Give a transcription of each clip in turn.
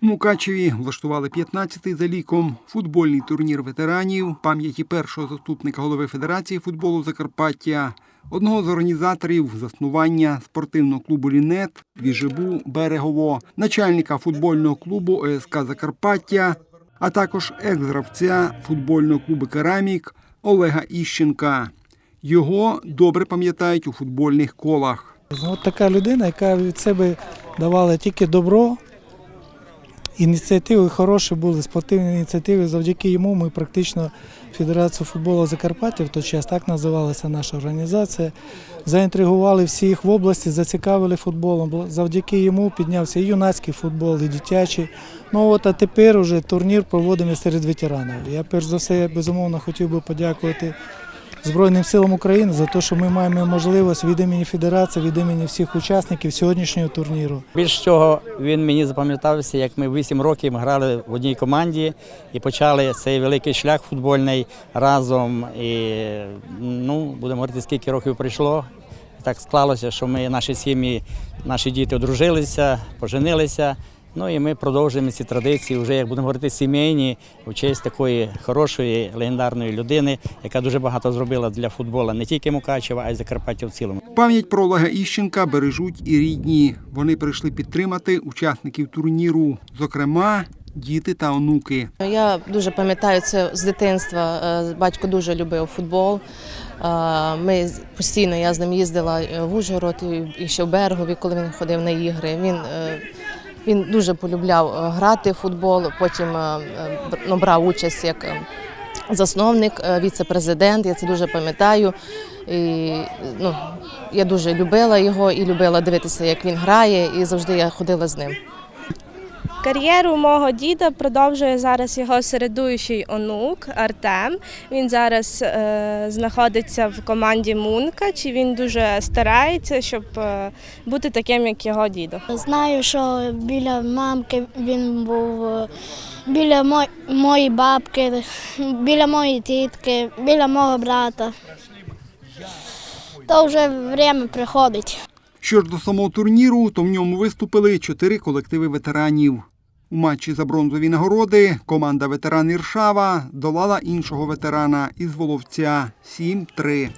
Мукачеві влаштували 15-й за ліком футбольний турнір ветеранів пам'яті першого заступника голови Федерації футболу Закарпаття, одного з організаторів заснування спортивного клубу Лінет Віжибу Берегово, начальника футбольного клубу ОСК Закарпаття, а також екс-гравця футбольного клубу Керамік Олега Іщенка. Його добре пам'ятають у футбольних колах. От така людина, яка від себе давала тільки добро, ініціативи хороші були, спортивні ініціативи. Завдяки йому ми практично Федерацію футболу Закарпаття, в той час так називалася наша організація, заінтригували всіх в області, зацікавили футболом. Завдяки йому піднявся і юнацький футбол, і дитячий. Ну от а тепер уже турнір проводимо серед ветеранів. Я перш за все безумовно хотів би подякувати Збройним силам України за те, що ми маємо можливість від імені Федерації, від імені всіх учасників сьогоднішнього турніру. Більш всього він мені запам'ятався, як ми 8 років грали в одній команді і почали цей великий шлях футбольний разом. І ну, будемо говорити, скільки років пройшло. Так склалося, що ми, наші сім'ї, наші діти одружилися, поженилися. Ну і ми продовжуємо ці традиції, вже як будемо говорити, сімейні, в честь такої хорошої легендарної людини, яка дуже багато зробила для футболу не тільки Мукачева, а й Закарпаття в цілому. Пам'ять про Олега Іщенка бережуть і рідні. Вони прийшли підтримати учасників турніру, зокрема, діти та онуки. Я дуже пам'ятаю це з дитинства. Е, Батько дуже любив футбол. Е, Ми постійно я з ним їздила е, в Ужгород і- ще в Берегові, коли він ходив на ігри. Він, він дуже полюбляв е, грати в футбол. Потім е, е, ну, брав участь як засновник, віце-президент. Я це дуже пам'ятаю. І, ну, я дуже любила його і любила дивитися, як він грає, і завжди я ходила з ним. Кар'єру мого діда продовжує зараз його середуючий онук Артем. Він зараз е, знаходиться в команді Мунка. Чи він дуже старається, щоб е, бути таким, як його дідо? Знаю, що біля мамки він був, е, біля мо- моєї бабки, біля моєї тітки, біля мого брата. То вже время приходить. Що ж до самого турніру, то в ньому виступили чотири колективи ветеранів. У матчі за бронзові нагороди команда ветеран Іршава долала іншого ветерана із Воловця 7-3.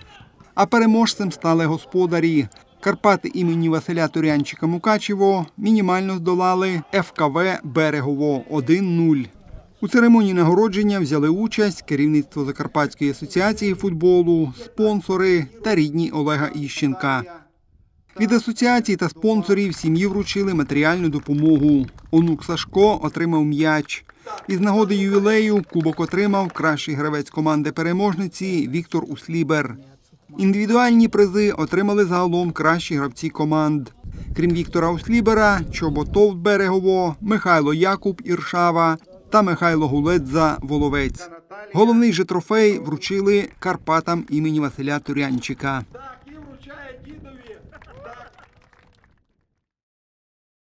А переможцем стали господарі. Карпати імені Василя Турянчика Мукачево мінімально здолали ФКВ Берегово 1-0. У церемонії нагородження взяли участь керівництво Закарпатської асоціації футболу, спонсори та рідні Олега Іщенка. Від асоціацій та спонсорів сім'ї вручили матеріальну допомогу. Онук Сашко отримав м'яч. Із нагоди ювілею кубок отримав кращий гравець команди переможниці Віктор Услібер. Індивідуальні призи отримали загалом кращі гравці команд. Крім Віктора Услібера, Чоботов Берегово, Михайло Якуб Іршава та Михайло Гуледза Воловець. Головний же трофей вручили Карпатам імені Василя Турянчика.